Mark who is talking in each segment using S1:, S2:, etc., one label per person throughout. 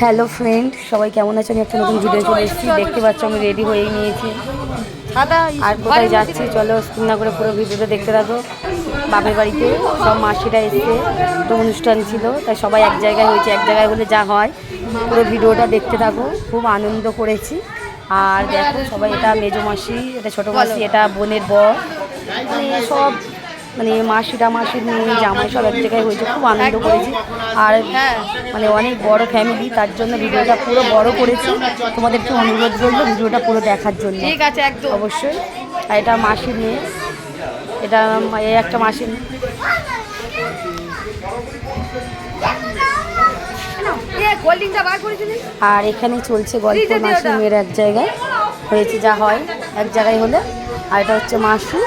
S1: Hello friend সবাই কেমন আছে আমি একটা নতুন ভিডিও চলে এসেছি। দেখতে পাচ্ছ আমি রেডি হয়ে নিয়েছি। আর কোথায় যাচ্ছি? চলো স্কিন না করে পুরো ভিডিওটা দেখতে থাকো। বাপের বাড়িতে সব মাসিরা এসছে। তো অনুষ্ঠান ছিল তাই সবাই এক জায়গায় হয়েছে এক জায়গায় হলে যা হয়। পুরো ভিডিওটা দেখতে থাকো। খুব আনন্দ করেছি। আর দেখো সবাই এটা মেজো মাসি এটা ছোটো মাসি এটা বোনের বর। মানে সব মানে মাসিরা মাসির মেয়ে জামাই সব এক জায়গায় হয়েছে খুব আনন্দ করেছি। আর মানে অনেক বড় ফ্যামিলি তার জন্য ভিডিওটা পুরো বড় করেছি। তোমাদেরকে অনুরোধ করব ভিডিওটা পুরো দেখার জন্য।
S2: ঠিক আছে একদম।
S1: অবশ্যই। আর এটা মাসির মেয়ে। এটা এই একটা মাসির আর এখানে চলছে গল্প মাসির মেয়ের এক জায়গায়। হয়েছে যা হয় এক জায়গায় হলে। আর এটা হচ্ছে মাসি।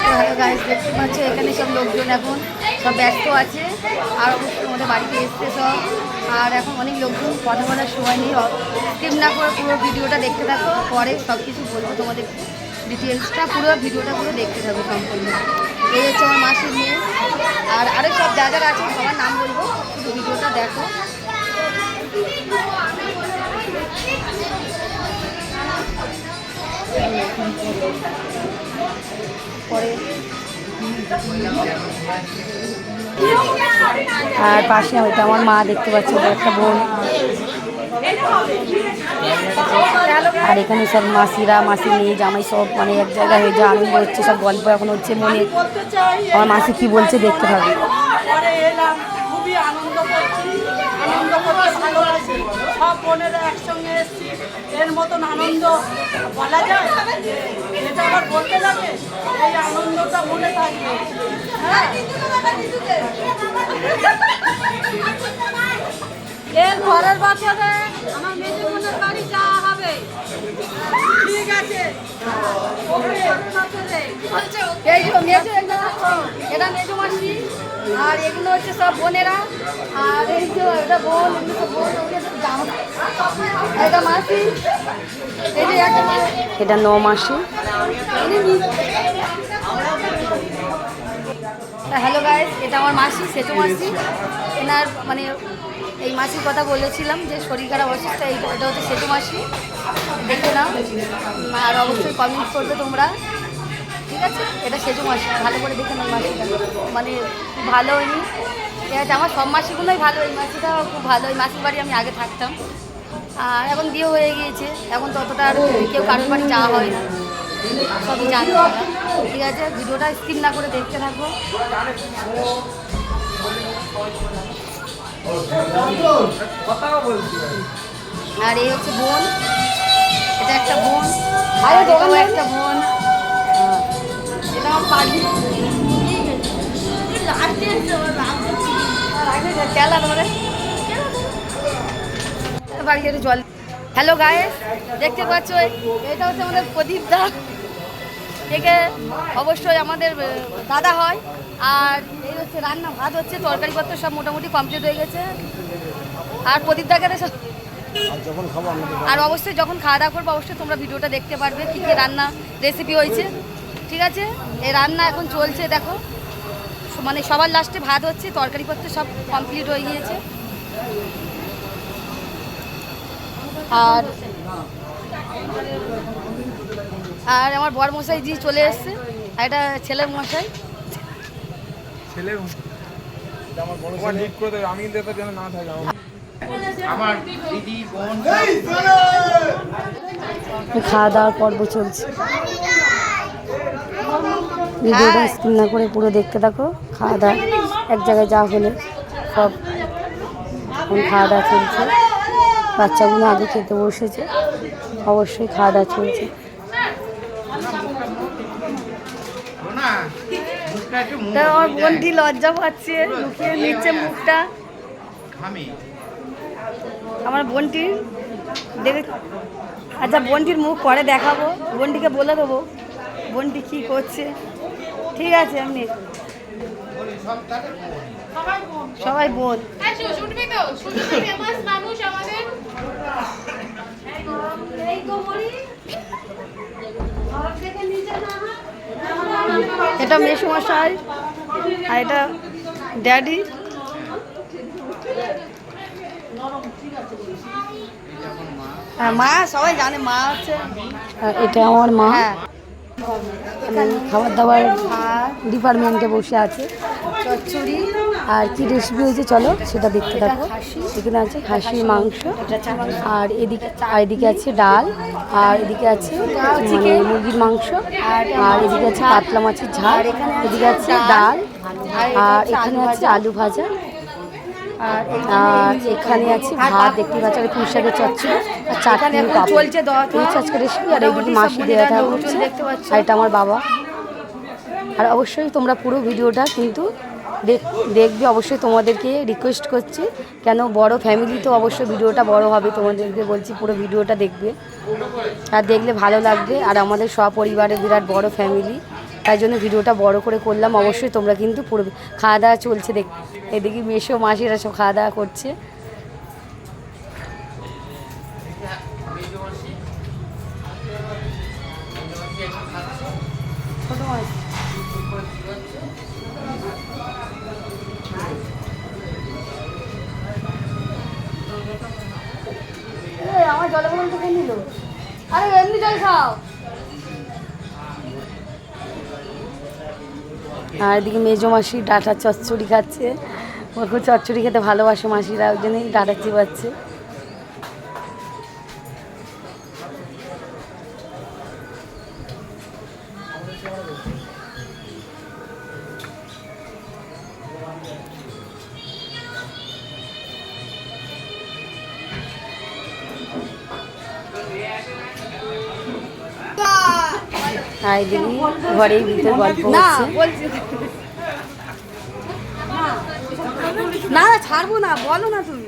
S2: হ্যালো দেখতে পাচ্ছ, এখানে সব লোকজন এখন সব ব্যস্ত আছে, আর অবশ্যই আমাদের বাড়িতে এসছে সব। আর এখন অনেক লোকজন, কথা বলার সময় নেই স্কিপ না করে পুরো ভিডিওটা দেখতে থাকো, পরে সব কিছু বলব তোমাদের ডিটেলসটা পুরো ভিডিওটা পুরো দেখতে থাকো সম্পূর্ণ। এই হচ্ছে আমার মাসির মেয়ে, আর আরও সব যা যারা আছে সবার নাম বলব, শুধু ভিডিওটা দেখো।
S1: আর পাশে হয়তো আমার মা দেখতে পাচ্ছে একটা বোন। আর এখানে সব মাসিরা মাসি মেয়ে, জামাই সব মানে এক জায়গায় হয়ে যা আনন্দ হচ্ছে, সব গল্প এখন হচ্ছে মনে। আমার মাসি কি বলছে দেখতে পাবে।
S3: খুবই আনন্দ করছি, আনন্দ করতে ভালোবাসি। সব বোনেরা একসঙ্গে এসেছি। এর মতন আনন্দ বলা যায়? এটা আবার বলতে লাগে? এই আনন্দটা মনে থাকবে। হ্যাঁ?
S2: এর ঘরের বছরে আমার মেজে বোনের বাড়ি যাওয়া হবে।
S3: ঠিক আছে।
S2: এই মেজো এটা এটা মেজো মাসি। আর এগুলো হচ্ছে সব বোনেরা। আর এই যে এটা বোন এগুলো সব এটা মাসি এই যে একটা মাসি।
S1: এটা ন মাসি।
S2: হ্যালো গাইস এটা আমার মাসি সেতু মাসি। এনার মানে এই মাসির কথা বলেছিলাম যে শরীর খারাপ অসুস্থ এই এটা হচ্ছে সেতু মাসি। দেখে নাও। আর অবশ্যই কমেন্ট করবে তোমরা। ঠিক আছে? এটা সেতু মাসি ভালো করে দেখে নাও মাসিটা। মানে খুব ভালো হয়নি ঠিক আছে আমার সব মাসিগুলোই ভালো। এই মাসিটাও খুব ভালো। এই মাসির বাড়ি আমি আগে থাকতাম। আর এখন বিয়ে হয়ে গিয়েছে। এখন ততটা আর কেউ কারোর বাড়ি যাওয়া হয় না। সবই জানি ঠিক আছে ভিডিওটা স্কিপ না করে দেখতে থাকব আর এই হচ্ছে বোন। এটা একটা বোন। একটা বোন। বাড়ি জল হ্যালো গায়ে দেখতে পাচ্ছ এটা হচ্ছে আমাদের প্রদীপ দা। থেকে অবশ্যই আমাদের দাদা হয়। আর এই হচ্ছে রান্না ভাত হচ্ছে তরকারিপত্র সব মোটামুটি কমপ্লিট হয়ে গেছে। আর প্রদীপ দাকে আর অবশ্যই যখন খাওয়া দাওয়া করব অবশ্যই তোমরা ভিডিওটা দেখতে পারবে কী কী রান্না রেসিপি হয়েছে। ঠিক আছে? এই রান্না এখন চলছে দেখো। মানে সবার লাস্টে ভাত হচ্ছে তরকারিপত্র সব কমপ্লিট হয়ে গিয়েছে। আর আর আমার বর মশাই জি চলে এসছে আর এটা ছেলের মশাই
S4: ছেলে। আমি না আমার
S5: দিদি বোন।
S1: খাওয়া দাওয়ার পর্ব চলছে। ভিডিওটা
S2: হ্যাঁ।
S1: স্কিপ না করে পুরো দেখতে থাকো খাওয়া দাওয়া এক জায়গায় যা হলে সব এখন খাওয়া দাওয়া চলছে। বাচ্চাগুলো আগে খেতে বসেছে অবশ্যই খাওয়া দাওয়া চলছে।
S2: আমার বোনটি লজ্জা পাচ্ছে? লুকিয়ে নিচ্ছে মুখটা। আমার বোনটি দেখে আচ্ছা বোনটির মুখ পরে দেখাবো। বোনটিকে বলে দেবো। বোনটি কী করছে? ঠিক আছে এমনি। সবাই বোন। না এটা মেসমশাই আর এটা ড্যাডি। হ্যাঁ মা সবাই জানে মা হচ্ছে
S1: আর এটা আমার মা।
S2: হ্যাঁ।
S1: আমি খাবার দাবার ডিপার্টমেন্টে বসে আছে।
S2: চচ্চড়ি
S1: আর কি রেসিপি হয়েছে চলো সেটা দেখতে থাকো। এখানে আছে খাসির মাংস আর এদিকে আর এদিকে আছে ডাল আর এদিকে আছে মানে মুরগির মাংস আর এদিকে আছে কাতলা মাছের ঝাল এদিকে আছে ডাল। আর এখানে আছে আলু ভাজা। আর এখানে আছে। ভাত দেখতে পাচ্ছি। আর পুঁই শাকের চচ্চড়ি আর চাটনি
S2: চলছে
S1: এই রেসিপি আর এইদিকে মাসি দেওয়া করছে আর এটা আমার বাবা। আর অবশ্যই তোমরা পুরো ভিডিওটা কিন্তু দেখ- দেখবে। অবশ্যই তোমাদেরকে রিকোয়েস্ট করছি। কেন বড় ফ্যামিলি তো অবশ্যই ভিডিওটা বড় হবে। তোমাদেরকে বলছি পুরো ভিডিওটা দেখবে। আর দেখলে ভালো লাগবে। আর আমাদের সপরিবারের বিরাট বড় ফ্যামিলি তাই জন্য ভিডিওটা বড় করে করলাম। অবশ্যই তোমরা কিন্তু পুরো খাওয়া দাওয়া চলছে দেখ, এদিকে মেশো মাসিরা সব খাওয়া দাওয়া করছে।
S2: আমার জলের বোতল তো নিল? আরে, এমনি জল খাও।
S1: আর এদিকে মেজো মাসি ডাটা চচ্চড়ি খাচ্ছে। খুব চচ্চড়ি খেতে ভালোবাসে মাসিরা, ওই জন্যই ডাটা চিবাচ্ছে। হাই দিদি ঘরের ভিতর গল্প হচ্ছে
S2: না ছাড়বো না বলো না তুমি।